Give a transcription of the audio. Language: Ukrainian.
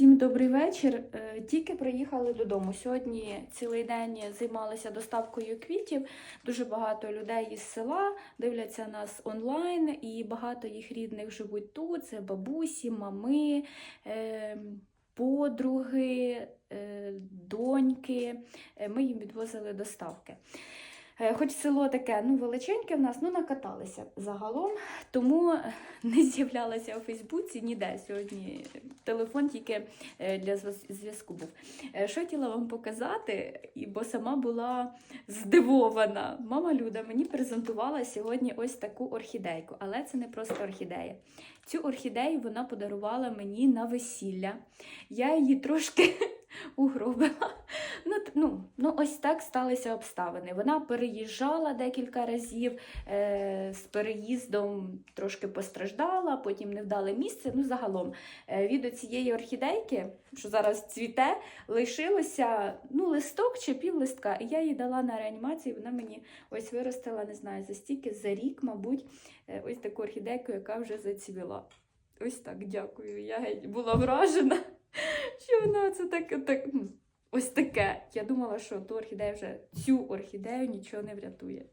Всім добрий вечір. Е, Тільки приїхали додому. Сьогодні цілий день займалися доставкою квітів. Дуже багато людей із села дивляться нас онлайн, і багато їх рідних живуть тут. Це бабусі, мами, е, подруги, е, доньки. Е, Ми їм відвозили доставки. Е, Хоч село таке ну, величеньке в нас, ну накаталися загалом, тому не з'являлася у Фейсбуці ніде сьогодні. Телефон тільки е, для зв'язку був. Е, Що хотіла вам показати, бо сама була здивована. Мама Люда мені презентувала сьогодні ось таку орхідейку, але це не просто орхідея. Цю орхідею вона подарувала мені на весілля. Я її трошки угробила. Ну, ну, ну, ось так сталися обставини. Вона переїжджала декілька разів, е, з переїздом трошки постраждала, потім не вдале місце. Ну, загалом, е, від цієї орхідейки, що зараз цвіте, лишилося ну, листок чи пів листка. І я їй дала на реанімацію, вона мені ось виростила, не знаю, за стільки, за рік, мабуть, е, ось таку орхідейку, яка вже зацвіла. Ось так, дякую. Я була вражена, що вона це так, так ось таке. Я думала, що ту орхідею вже цю орхідею нічого не врятує.